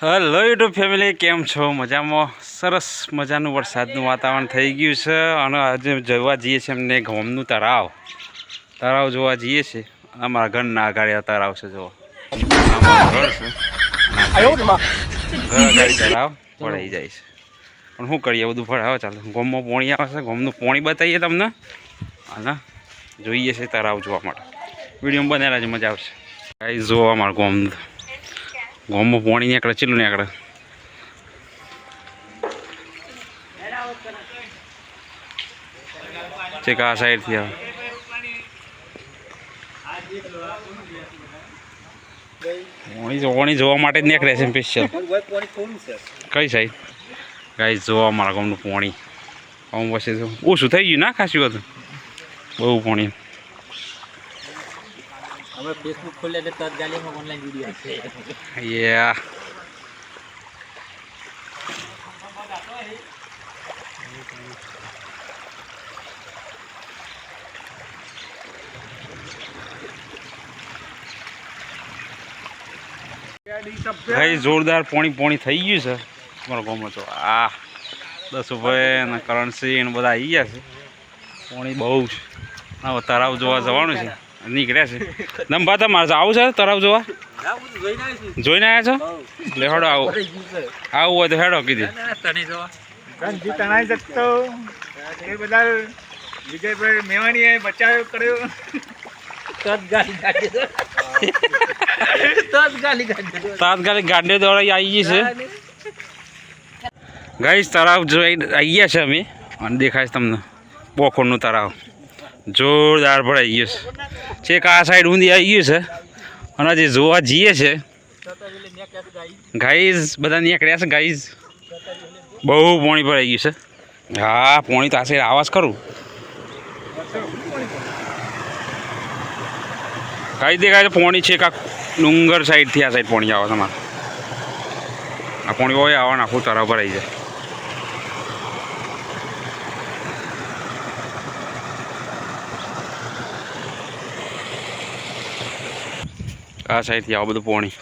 Hello YouTube family કેમ છો? મજામાં? સરસ મજાનું વરસાદનું વાતાવરણ થઈ ગયું છે. અને આજે જોવા જઈએ છીએ અમને ગોમનું તળાવ. તળાવ જોવા જઈએ છીએ. અમારા ઘરના આગળ તળાવ છે જોવા ઘર છે. ઘર આગાડી તળાવ પડાઈ જાય છે. પણ શું કરીએ? બધું ભરાવે ચાલે. ગોમમાં પોણી આવે છે. ગોમનું પોણી બતાવીએ તમને. અને જોઈએ છે તળાવ જોવા માટે. વીડિયો બનેલા જ મજા આવશે. કાંઈ જોવા અમારું ગોમનું ગોમમાં પોણી નીકળે, ચીલું નીકળે. ચેક આ સાઈડથી આવે. પોણી જોવા માટે જ નીકળે છે સ્પેશિયલ કઈ સાઈડ? કઈ જોવા મારા ગામનું પોણી. આમ પછી ઓછું થઈ ગયું ના ખાસી બધું? બહુ પોણી. હવે ફેસબુક ખોલે એટલે તત્કાલીનમાં ઓનલાઈન વીડિયો યા ભાઈ, જોરદાર પોણી પોણી થઈ ગયું છે મારો ગામમાં તો. આ દસુભાઈ અને કરણસિંહ ને બધા આવી ગયા છે. પોણી બહુ છે. તરાવ જોવા જવાનું છે. નીકળ્યા છે. નંબા તમારે આવું છે તળાવ જોવા? જોઈને આવ્યા છો. એટલે હેડો આવો. આવું હોય તો હેડો કીધી. તણાઈ શકતો એ બધા વિજયભાઈ મેવાણીએ બચાવ કર્યો. તાત્કાલિક ગાડી આવી ગઈ છે. ગાઈસ તળાવ જોઈ આવી ગયા છે અમે. અને દેખાય છે તમને. બોખોરનું તળાવ જોરદાર ભરાઈ ગયું છે. છેક આ સાઈડ ઊંધી આવી ગયું છે. અને જે જોવા જઈએ છે. ગાઈઝ બધા નીકળ્યા છે ગાઈઝ બહુ પોણી ભરાઈ ગયું છે. હા, પોણી તો આ સાઈડ આવાજ કરું. કઈ દેખાય છે પોણી છે કાંક ડુંગર સાઈડથી આ સાઈડ પોણી આવે તમારે આ પોણી હોય, આવે ને આખું પર ભરાઈ જાય. આ સાઈડથી આવું બધું પોણી.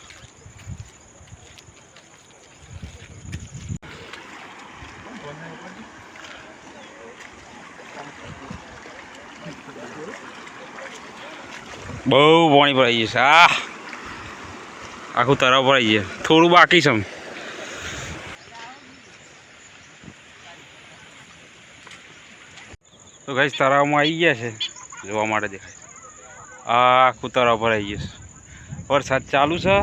બહુ પાણી ભરાઈ જશે આ આખું તળાવ ભરાઈ જાય થોડું બાકી છે. તો ગાઈસ તળાવમાં આવી ગયા છે. જોવા માટે દેખાય. આ આખું તળાવ ભરાઈ ગયું છે. વરસાદ ચાલુ છે.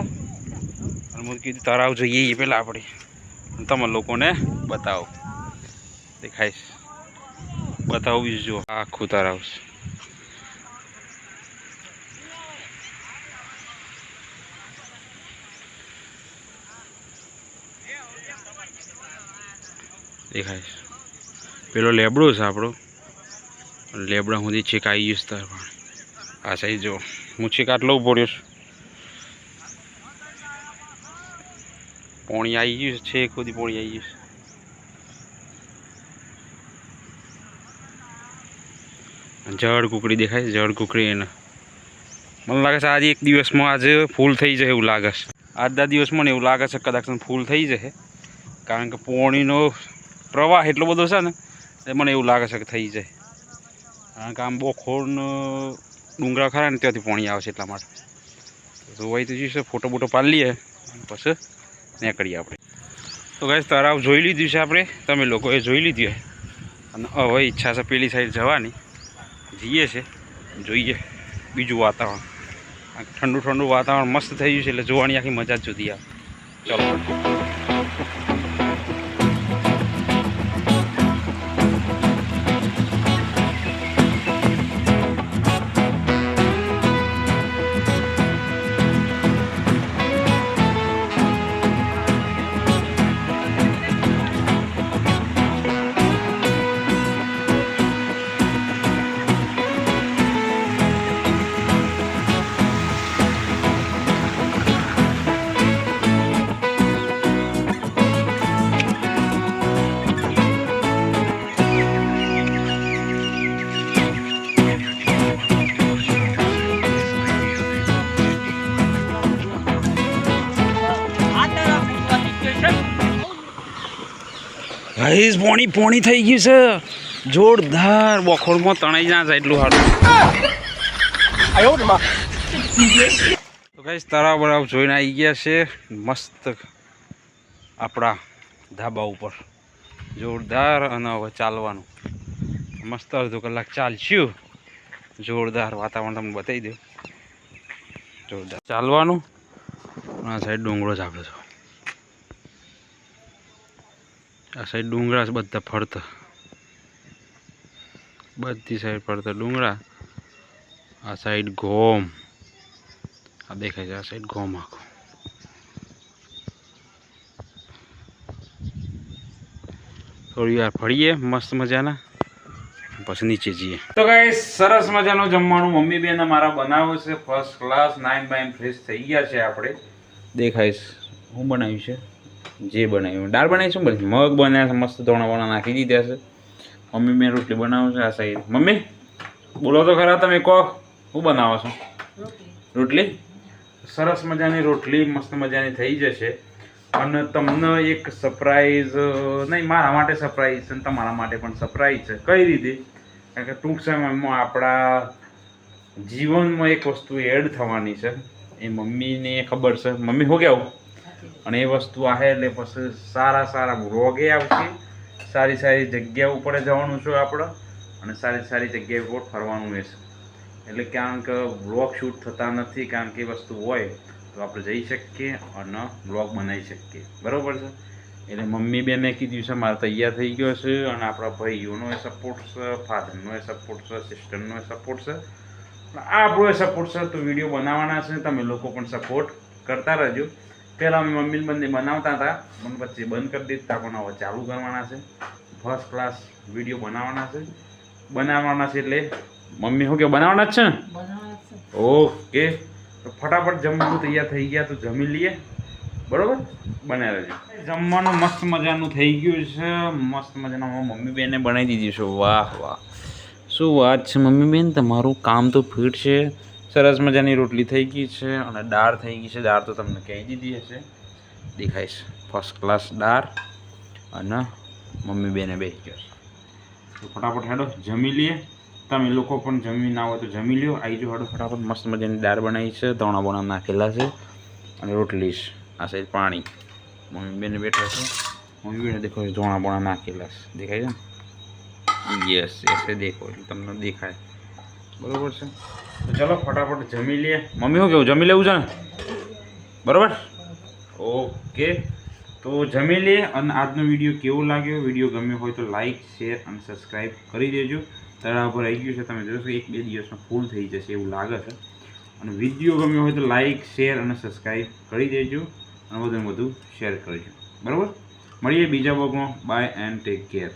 અને હું કીધું તળાવ જોઈએ એ પહેલાં આપણે તમે લોકોને બતાવો. દેખાઈશ બતાવું જુઓ. આખું તરાવ છે. દેખાય પેલો લેબડો છે આપણો. લેબડા સુધી છેક આવી ગયું છે તાર પાણી. આ સાઈડ જો હું છેક આટલો ઊભો રહ્યો છું. પોણી આવી ગયું છે, છેક સુધી પોણી આવી ગયું છે. જળ કુકડી દેખાય છે, જળ કુકડી એને. મને લાગે છે આજે એક દિવસમાં આજે ફૂલ થઈ જશે એવું લાગે છે. આજના દિવસમાં ને એવું લાગે છે કદાચ ફૂલ થઈ જશે. કારણ કે પોણીનો પ્રવાહ એટલો બધો છે ને એ મને એવું લાગે છે કે થઈ જાય કારણ કે આમ બહુ ખોરનો ડુંગરા ખરા ને ત્યાંથી પાણી આવે છે એટલા માટે. જોવાય તો જઈશું ફોટો બોટો પાડી લઈએ, પછી નીકળીએ આપણે. તો ગાઈસ તળાવ જોઈ લીધું છે આપણે? તમે લોકોએ જોઈ લીધું અને હવે ઈચ્છા છે પેલી સાઈડ જવાની. જઈએ છે. જોઈએ. બીજું વાતાવરણ. ઠંડુ ઠંડુ વાતાવરણ મસ્ત થઈ ગયું છે એટલે જોવાની આખી મજા જ જુદી આવે. ચલો. ગાઈસ પોણી પોણી થઈ ગયું છે. જોરદાર બખોરમાં તણાઈ ના જાય એટલું સારું તો ગાઈસ તરાવ બરાવ જોઈને આવી ગયા છે મસ્ત આપણા ધાબા ઉપર. જોરદાર અને હવે ચાલવાનું. મસ્ત અડધો કલાક ચાલશું. જોરદાર વાતાવરણ તમને બતાવી દઉં. જોરદાર. ચાલવાનું. આ સાઈડ ડુંગળો જ આપણે છો આ સાઈડ ડુંગળા બધા ફરતા. બધી સાઈડ ફરતા. ડુંગળા આ સાઈડ ગોમ. આ દેખાય છે, આ સાઈડ ગોમ આખો. થોડી વાર ફરીએ, મસ્ત મજાના. પછી નીચે જઈએ. તો કઈ સરસ મજાનું જમવાનું મમ્મી બેન મારા બનાવ્યું છે. ફર્સ્ટ ક્લાસ નાઇન બાઈન ફ્રેશ થઈ ગયા છે આપણે. દેખાય હું બનાવ્યું છે? જે બનાવ્યું. દાળ બનાવી શું બની મગ બનાવ્યા છે, મસ્ત ધોણા વોણા નાખી દીધા છે. મમ્મી, મેં રોટલી બનાવું છે આ સાઈડ મમ્મી, બોલો તો ખરા તમે કહો શું બનાવો છો? રોટલી? સરસ મજાની રોટલી, મસ્ત મજાની થઈ જશે. અને તમને એક સરપ્રાઈઝ નહીં, મારા માટે સરપ્રાઈઝ છે અને તમારા માટે પણ સરપ્રાઈઝ છે. કઈ રીતે? કારણ કે ટૂંક સમયમાં આપણા જીવનમાં એક વસ્તુ એડ થવાની છે. એ મમ્મીને ખબર છે. મમ્મી, હો કેવું? અને એ વસ્તુ આવે એટલે પછી સારા સારા વ્લોગે આવશે. સારી સારી જગ્યા ઉપર જવાનું છે આપણે અને સારી સારી જગ્યા ઉપર ફરવાનું રહેશે. એટલે કારણ કે વ્લોગ શૂટ થતા નથી, કારણ કે એ વસ્તુ હોય તો આપણે જઈ શકીએ અને વ્લોગ બનાવી શકીએ. બરાબર છે? એટલે મમ્મી બેને કીધું છે, મારે તૈયાર થઈ ગયો છે અને આપણા ભાઈઓનો એ સપોર્ટ છે ફાધરનો એ સપોર્ટ છે સિસ્ટરનો એ સપોર્ટ છે આપણો એ સપોર્ટ છે, તો વીડિયો બનાવવાના છે. તમે લોકો પણ સપોર્ટ કરતા રહેજો. પહેલાં અમે મમ્મી બંને બનાવતા હતા. પણ પછી બંધ કરી દીધા. પણ હવે ચાલુ કરવાના છે. ફર્સ્ટ ક્લાસ વીડિયો બનાવવાના છે. બનાવવાના છે એટલે મમ્મી શું કે બનાવવાના જ છે ને? ઓકે. તો ફટાફટ જમવાનું તૈયાર થઈ ગયા તો જમી લઈએ. બરોબર? બનાવી લેજો. જમવાનું મસ્ત મજાનું થઈ ગયું છે. મસ્ત મજાનું મમ્મી બેને બનાવી દીધી છે. વાહ વાહ. શું વાત છે મમ્મી બેન? તમારું કામ તો ફિટ છે. સરસ મજાની રોટલી થઈ ગઈ છે અને દાળ થઈ ગઈ છે. દાળ તો તમને કહી દીધી હશે. દેખાય છે. ફર્સ્ટ ક્લાસ દાળ અને મમ્મી બેને બેસી ગયો તો ફટાફટ હેડો, જમી લઈએ. તમે લોકો પણ જમી ના હોય તો જમી લ્યો. આવી જો હેડો, ફટાફટ મસ્ત મજાની દાળ બનાવી છે. ધોણા બોણા નાખેલા છે અને રોટલી છે. આ સાઈડ પાણી. મમ્મી બેને બેઠા છે. મમ્મી બેને દેખો ધોણા બોણા નાખેલા છે. દેખાય છે ને? યસ એ દેખો એટલે તમને દેખાય. બરાબર છે? તો ચલો ફટાફટ જમી લઈએ. મમ્મી શું કેવું? જમી લેવું છે ને? બરાબર? ઓકે. તો જમી લઈએ અને આજનો વીડિયો કેવો લાગ્યો? વીડિયો ગમ્યો હોય તો લાઈક શેર અને સબસ્ક્રાઈબ કરી દેજો. તળાવ પર આવી ગયું છે તમે જોશો એક બે દિવસમાં ફૂલ થઈ જશે એવું લાગે છે. અને વીડિયો ગમ્યો હોય તો લાઈક શેર અને સબસ્ક્રાઈબ કરી દેજો અને વધુ ને વધુ શેર કરજો. બરાબર? મળીએ બીજા વર્ગમાં બાય એન્ડ ટેક કેર